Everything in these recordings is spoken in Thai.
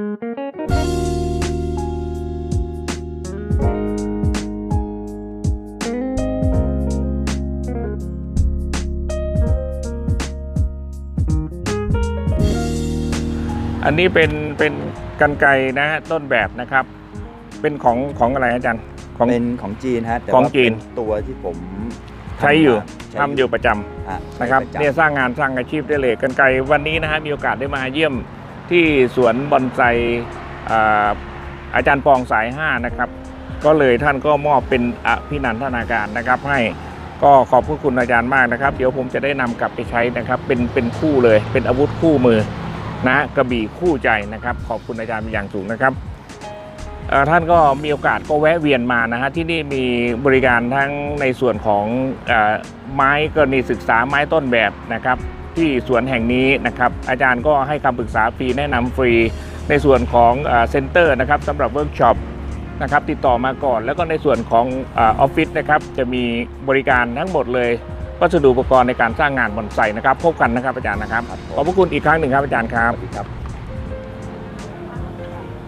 อันนี้เป็นเป็นกันไกรนะฮะต้นแบบนะครับ เป็นของของอะไรอาจารย์ของ เป็นของจีนฮะแต่ของว่าจีน เป็นตัวที่ผมใช้อยู่ใช้ทำอยู่ประจำฮะนะครับใช้ปจำเนี่ยสร้างงานสร้างอาชีพได้เลยกันไกรวันนี้นะฮะมีโอกาสได้มาเยี่ยม ที่สวนบอนไซอาจารย์ปองสายห้านะครับ ก็เลยท่านก็มอบเป็นอภินันทนาการนะครับ ให้ก็ขอบพระคุณอาจารย์มากนะครับ เดี๋ยวผมจะได้นำกลับไปใช้นะครับ เป็นเป็นคู่เลย เป็นอาวุธคู่มือนะกระบี่คู่ใจนะครับ ขอบคุณอาจารย์เป็นอย่างสูงนะครับท่านก็มีโอกาสก็แวะเวียนมานะฮะที่นี่มีบริการทั้งในส่วนของอไม้กรณีศึกษาไม้ต้นแบบนะครับ ที่สวนแห่งนี้นะครับอาจารย์ก็ให้คำปรึกษาฟรีแนะนำฟรี ในส่วนของเซ็นเตอร์นะครับสำหรับเวิร์กช็อปนะครับติดต่อมาก่อน แล้วก็ในส่วนของออฟฟิศนะครับจะมีบริการทั้งหมดเลยวัสดุอุปกรณ์ในการสร้างงานบอนไซนะครับ พบกันนะครับอาจารย์นะครับขอบพระคุณอีกครั้งหนึ่งครับอาจารย์ครับสวัสดีครับ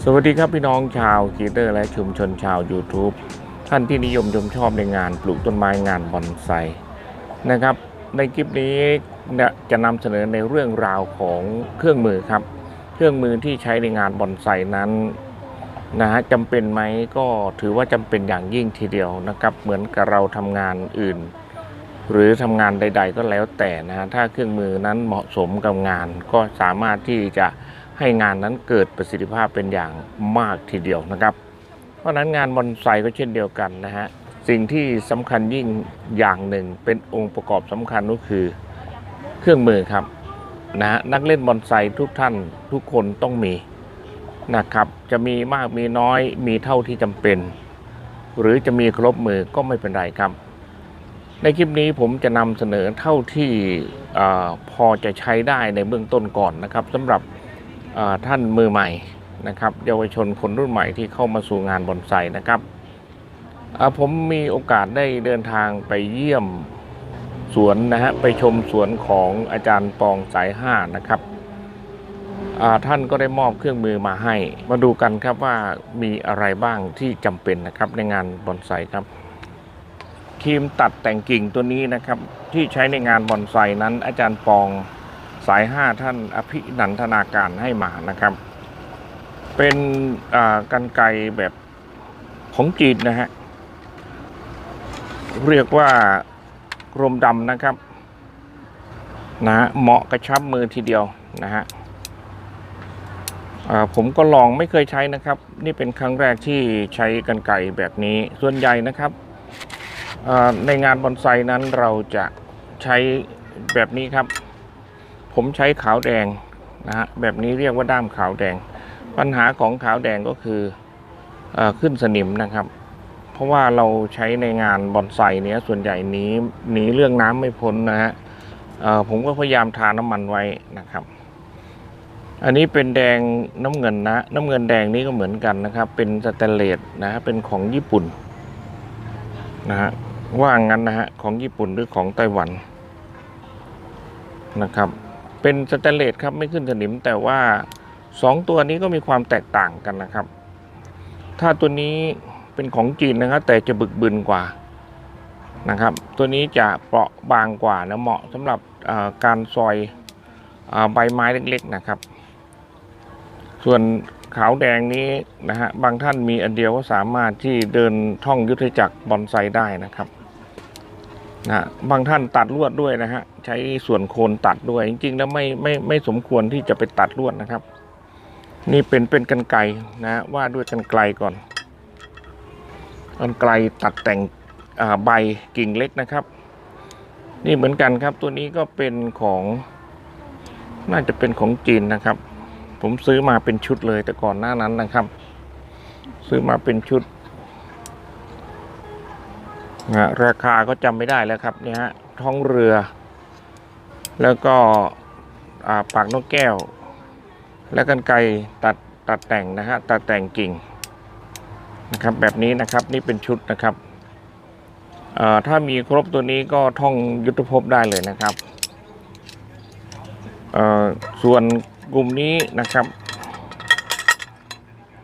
สวัสดีครับพี่น้องชาวคีเตอร์และชุมชนชาว YouTube ท่านที่นิยมชมชอบในงานปลูกต้นไม้งานบอนไซนะครับ ในคลิปนี้จะนำเสนอในเรื่องราวของเครื่องมือครับ เครื่องมือที่ใช้ในงานบอนไซนั้นนะฮะจำเป็นไหมก็ถือว่าจำเป็นอย่างยิ่งทีเดียวนะครับ เหมือนกับเราทำงานอื่น หรือทำงานใด ๆ ก็แล้วแต่นะฮะถ้าเครื่องมือนั้นเหมาะสมกับงาน ก็สามารถที่จะให้งานนั้นเกิดประสิทธิภาพเป็นอย่างมากทีเดียวนะครับ เพราะฉะนั้นงานบอนไซก็เช่นเดียวกันนะฮะ สิ่งที่สำคัญยิ่งอย่างหนึ่งเป็นองค์ประกอบสำคัญก็คือเครื่องมือครับนะฮะนักเล่นบอนไซทุกท่านทุกคนต้องมีนะครับ จะมีมากมีน้อยมีเท่าที่จำเป็น หรือจะมีครบมือก็ไม่เป็นไรครับ ในคลิปนี้ผมจะนำเสนอเท่าที่อพอจะใช้ได้ในเบื้องต้นก่อนนะครับสำหรับท่านมือใหม่นะครับ เยาวชนคนรุ่นใหม่ที่เข้ามาสู่งานบอนไซนะครับ ผมมีโอกาสได้เดินทางไปเยี่ยมสวนนะฮะไปชมสวนของอาจารย์ปองสายห้านะครับอ่าท่านก็ได้มอบเครื่องมือมาให้ มาดูกันครับว่ามีอะไรบ้างที่จำเป็นนะครับในงานบอนไซครับครีมตัดแต่งกิ่งตัวนี้นะครับ ที่ใช้ในงานบอนไซนั้น อาจารย์ปองสายห้าท่านอภินันทนาการให้มานะครับ เป็นอ่ากันไกแบบของจีนนะฮะ เรียกว่ากรมดำนะครับนะฮะเหมาะกระชับมือทีเดียวนะฮะผมก็ลองไม่เคยใช้นะครับ นี่เป็นครั้งแรกที่ใช้กันไกรแบบนี้ส่วนใหญ่นะครับในงานบอนไซนั้นเราจะใช้แบบนี้ครับ ผมใช้ขาวแดงนะฮะแบบนี้เรียกว่าด้ามขาวแดง ปัญหาของขาวแดงก็คืออขึ้นสนิมนะครับ เพราะว่าเราใช้ในงานบอนไซเนี้ยส่วนใหญ่หนีหนีเรื่องน้ำไม่พ้นนะฮะผมก็พยายามทาน้ำมันไว้นะครับ อันนี้เป็นแดงน้ำเงินนะน้ำเงินแดงนี้ก็เหมือนกันนะครับ เป็นสแตนเลสนะฮะเป็นของญี่ปุ่นนะฮะว่างั้นนะฮะของญี่ปุ่นหรือของไต้หวันนะครับ เป็นสแตนเลสครับไม่ขึ้นสนิมแต่ว่าสองตัวนี้ก็มีความแตกต่างกันนะครับ ถ้าตัวนี้ เป็นของจีนนะครับ แต่จะบึกบึนกว่านะครับ ตัวนี้จะเปราะบางกว่านะเหมาะสำหรับการซอยอใบไม้เล็กๆนะครับ ส่วนขาวแดงนี้นะฮะบางท่านมีอันเดียวก็สามารถที่เดินท่องยุทธจักรบอนไซได้นะครับนะฮะบางท่านตัดลวดด้วยนะฮะใช้ส่วนโคนตัดด้วยจริงๆแล้วไม่ไม่ไม่สมควรที่จะไปตัดลวดนะครับ นี่เป็นเป็นกันไกนะฮะว่าด้วยกันไกลก่อน กันไกลตัดแต่งใบกิ่งเล็กนะครับ นี่เหมือนกันครับตัวนี้ก็เป็นของน่าจะเป็นของจีนนะครับ ผมซื้อมาเป็นชุดเลยแต่ก่อนหน้านั้นนะครับ ซื้อมาเป็นชุดนะราคาก็จำไม่ได้แล้วครับเนี่ยฮะท้องเรือ แล้วก็ปากนกแก้ว และกันไกตัดตัดแต่งนะฮะตัดแต่งกิ่ง นะครับแบบนี้นะครับนี่เป็นชุดนะครับถ้ามีครบตัวนี้ก็ท่องยุทธภพได้เลยนะครับส่วนกลุ่มนี้นะครับ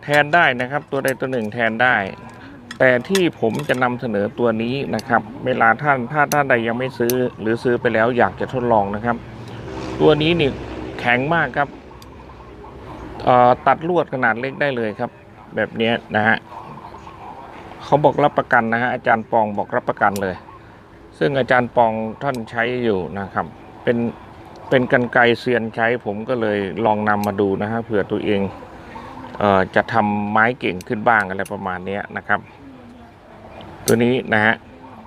แทนได้นะครับตัวใดตัวหนึ่งแทนได้ แต่ที่ผมจะนำเสนอตัวนี้นะครับ เวลาท่านถ้าท่านใดยังไม่ซื้อหรือซื้อไปแล้วอยากจะทดลองนะครับ ตัวนี้นี่แข็งมากครับตัดลวดขนาดเล็กได้เลยครับ แบบนี้นะฮะ เขาบอกรับประกันนะฮะอาจารย์ปองบอกรับประกันเลย ซึ่งอาจารย์ปองท่านใช้อยู่นะครับ เป็นเป็นกันไกเซียนใช้ผมก็เลยลองนำมาดูนะฮะเผื่อตัวเองเอ่อจะทำไม้เก่งขึ้นบ้างอะไรประมาณนี้นะครับ ตัวนี้นะฮะ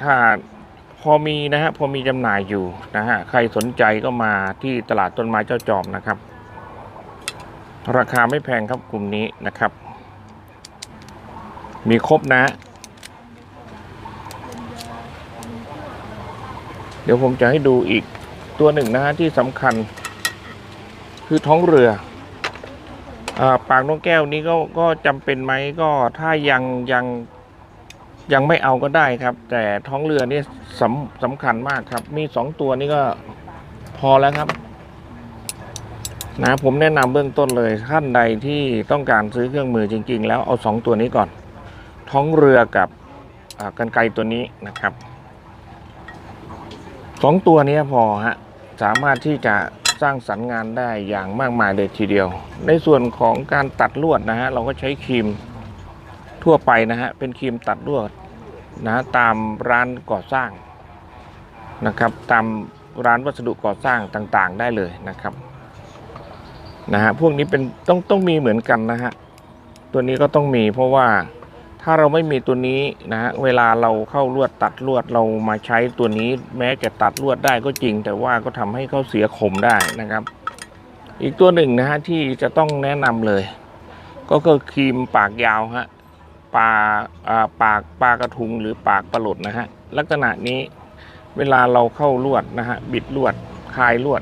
ถ้าพอมีนะฮะพอมีจำหน่ายอยู่นะฮะใครสนใจก็มาที่ตลาดต้นไม้เจ้าจอมนะครับ ราคาไม่แพงครับกลุ่มนี้นะครับ มีครบนะ เดี๋ยวผมจะให้ดูอีกตัวหนึ่งนะฮะที่สำคัญ คือท้องเรืออาปากนกแก้วนี้ก็ก็จำเป็นไหมก็ถ้ายังยังยังไม่เอาก็ได้ครับ แต่ท้องเรือนี่สำสำคัญมากครับ มีสองตัวนี้ก็พอแล้วครับ นะผมแนะนำเบื้องต้นเลยท่านใดที่ต้องการซื้อเครื่องมือจริง ๆ แล้วเอาสองตัวนี้ก่อน ท้องเรือกับกันไกรตัวนี้นะครับ สองตัวนี้พอฮะสามารถที่จะสร้างสรรค์งานได้อย่างมากมายเลยทีเดียว ในส่วนของการตัดลวดนะฮะเราก็ใช้ครีมทั่วไปนะฮะเป็นครีมตัดลวดนะตามร้านก่อสร้างนะครับตามร้านวัสดุก่อสร้างต่างๆ ได้เลยนะครับนะฮะพวกนี้เป็นต้องต้องมีเหมือนกันนะฮะตัวนี้ก็ต้องมีเพราะว่า ถ้าเราไม่มีตัวนี้นะฮะเวลาเราเข้าลวดตัดลวดเรามาใช้ตัวนี้ แม้จะตัดลวดได้ก็จริง แต่ว่าก็ทำให้เขาเสียคมได้นะครับ อีกตัวหนึ่งนะฮะที่จะต้องแนะนำเลย ก็คือครีมปากยาวฮะปลาอ่าปากปลากระทุงหรือปากปลาหลดนะฮะลักษณะนี้เวลาเราเข้าลวดนะฮะบิดลวดคลายลวด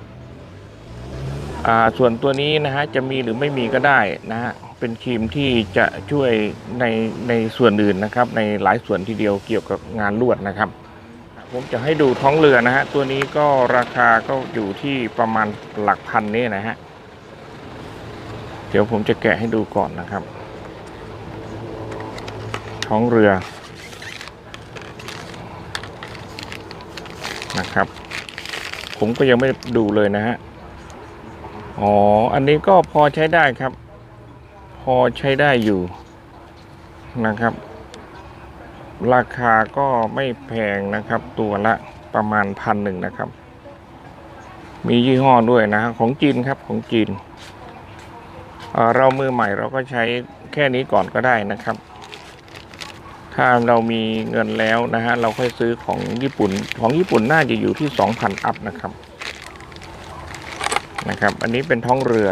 อ่าส่วนตัวนี้นะฮะจะมีหรือไม่มีก็ได้นะฮะ เป็นครีมที่จะช่วยในในส่วนอื่นนะครับ ในหลายส่วนทีเดียวเกี่ยวกับงานลวดนะครับ ผมจะให้ดูท้องเรือนะฮะตัวนี้ก็ราคาก็อยู่ที่ประมาณหลักพันนี่นะฮะเดี๋ยวผมจะแกะให้ดูก่อนนะครับ ท้องเรือนะครับ ผมก็ยังไม่ดูเลยนะฮะอ๋อ อันนี้ก็พอใช้ได้ครับ อใช้ได้อยู่นะครับ ราคาก็ไม่แพงนะครับ ตัวละประมาณพันหนึ่งนะครับ มียี่ห้อด้วยนะของจีนครับของจีนเเรามือใหม่เราก็ใช้แค่นี้ก่อนก็ได้นะครับ ถ้าเรามีเงินแล้วนะฮะเราค่อยซื้อของญี่ปุ่น ของญี่ปุ่นน่าจะอยู่ที่ 2,000 อัพนะครับนะครับ อันนี้เป็นท้องเรือ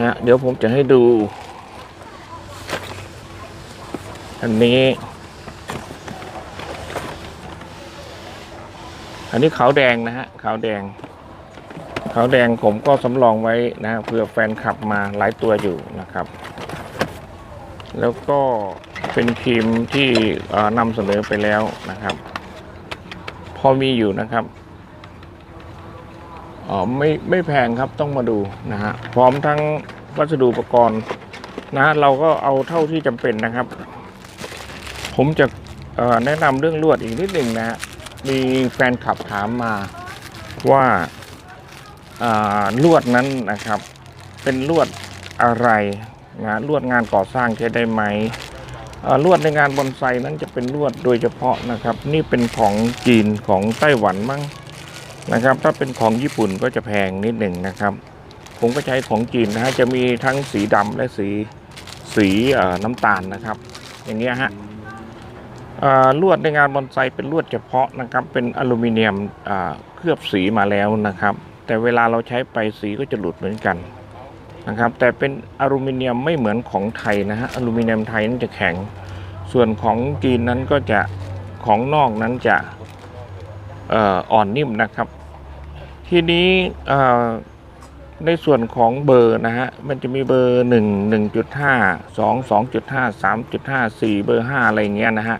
นะเดี๋ยวผมจะให้ดู อันนี้ อันนี้ขาวแดงนะฮะขาวแดงขาวแดงผมก็สำรองไว้นะเพื่อแฟนคลับมาหลายตัวอยู่นะครับ แล้วก็เป็นครีมที่นำเสนอไปแล้วนะครับ พอมีอยู่นะครับ อ๋อไม่ไม่แพงครับต้องมาดูนะฮะพร้อมทั้งวัสดุอุปกรณ์นะฮะเราก็เอาเท่าที่จำเป็นนะครับ ผมจะแนะนำเรื่องลวดอีกนิดหนึ่งนะฮะมีแฟนคลับถามมาว่าลวดนั้นนะครับ เป็นลวดอะไรนะลวดงานก่อสร้างใช้ได้ไหมลวดในงานบอนไซนั้นจะเป็นลวดโดยเฉพาะนะครับ นี่เป็นของจีนของไต้หวันมั้ง นะครับ ถ้าเป็นของญี่ปุ่นก็จะแพงนิดหนึ่งนะครับ ผมก็ใช้ของจีนนะฮะจะมีทั้งสีดำและสีสีน้ำตาลนะครับ อย่างเงี้ยฮะลวดในงานบอนไซเป็นลวดเฉพาะนะครับ เป็นอลูมิเนียมเคลือบสีมาแล้วนะครับ แต่เวลาเราใช้ไปสีก็จะหลุดเหมือนกันนะครับ แต่เป็นอลูมิเนียมไม่เหมือนของไทยนะฮะอลูมิเนียมไทยนั้นจะแข็ง ส่วนของจีนนั้นก็จะของนอกนั้นจะ อ่อนนิ่มนะครับ ทีนี้ในส่วนของเบอร์นะฮะ มันจะมีเบอร์ 1 1.5 2 2.5 3.5 4 เบอร์ 5 อะไรเงี้ยนะฮะ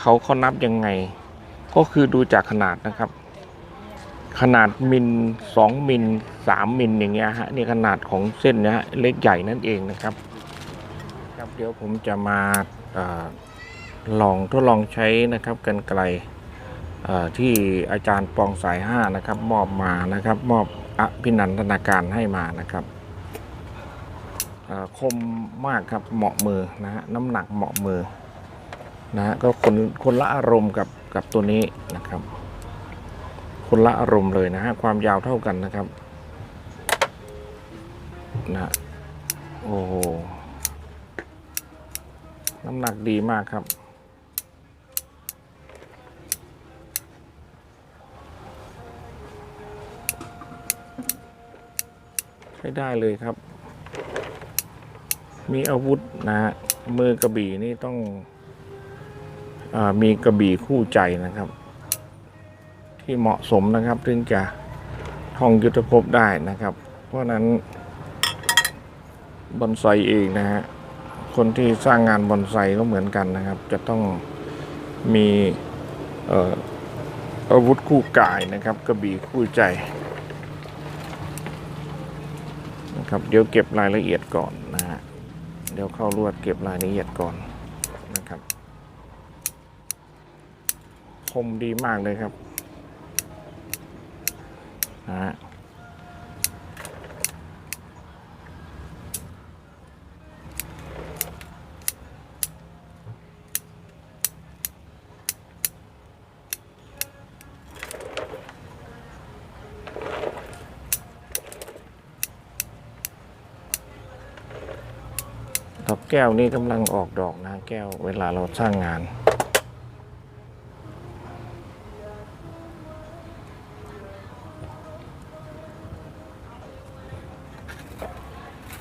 เขาเขานับยังไง ก็คือดูจากขนาดนะครับ ขนาดมิลสองมิลสามมิลอย่างเงี้ยฮะนี่ขนาดของเส้นนะฮะเล็กใหญ่นั่นเองนะครับครับ เดี๋ยวผมจะมาอลองทดลองใช้นะครับกันไกล ที่อาจารย์ปองสายห้านะครับ มอบมานะครับ มอบอภินันทนาการให้มานะครับคมมากครับเหมาะมือนะฮะน้ำหนักเหมาะมือนะฮะก็คนคนละอารมณ์กับกับตัวนี้นะครับ คนละอารมณ์เลยนะฮะความยาวเท่ากันนะครับนะโอ้โหน้ำหนักดีมากครับ ช้ได้เลยครับ มีอาวุธนะฮะมือกระบี่นี่ต้องอมีกระบี่คู่ใจนะครับ ที่เหมาะสมนะครับถึงจะท่องยุทธภพได้นะครับ เพราะนั้นบอนไซเองนะฮะคนที่สร้างงานบอนไซก็เหมือนกันนะครับ จะต้องมีเอ่ออาวุธคู่กายนะครับ กระบี่คู่ใจ นะครับ เดี๋ยวเก็บรายละเอียดก่อนนะฮะเดี๋ยวเข้ารวดเก็บรายละเอียดก่อนนะครับ คมดีมากเลยครับนะฮะ แก้วนี่กำลังออกดอกนะแก้วเวลาเราสร้างงาน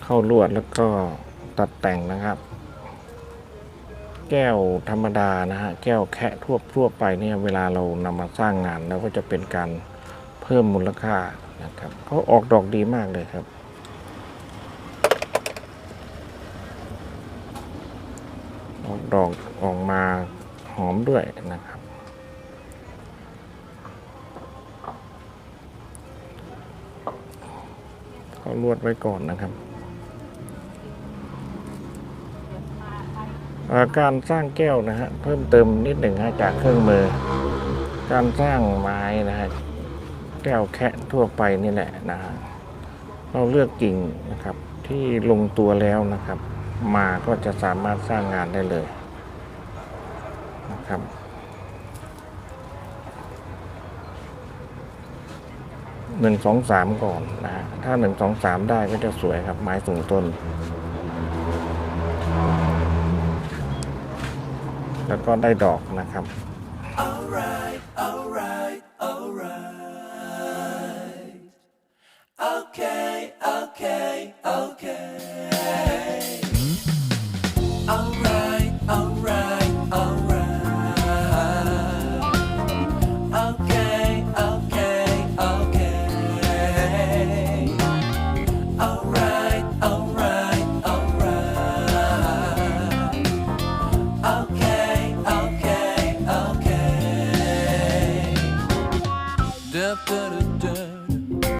เข้าลวดแล้วก็ตัดแต่งนะครับ แก้วธรรมดานะฮะแก้วแคะทั่วทั่วไปเนี่ยเวลาเรานำมาสร้างงานแล้วก็จะเป็นการเพิ่มมูลค่านะครับเขาออกดอกดีมากเลยครับ ออก ดอกออกมาหอมด้วยนะครับ เขาลวดไว้ก่อนนะครับการสร้างแก้วนะฮะเพิ่มเติมนิดหนึ่งฮะจากเครื่องมือ การสร้างไม้นะฮะแก้วแคะทั่วไปนี่แหละนะฮะเราเลือกกิ่งนะครับที่ลงตัวแล้วนะครับ มาก็จะสามารถสร้างงานได้เลย นะครับ หนึ่งสองสามก่อนนะถ้าหนึ่งสองสามได้ก็จะสวยครับ ไม้สูงต้น แล้วก็ได้ดอกนะครับ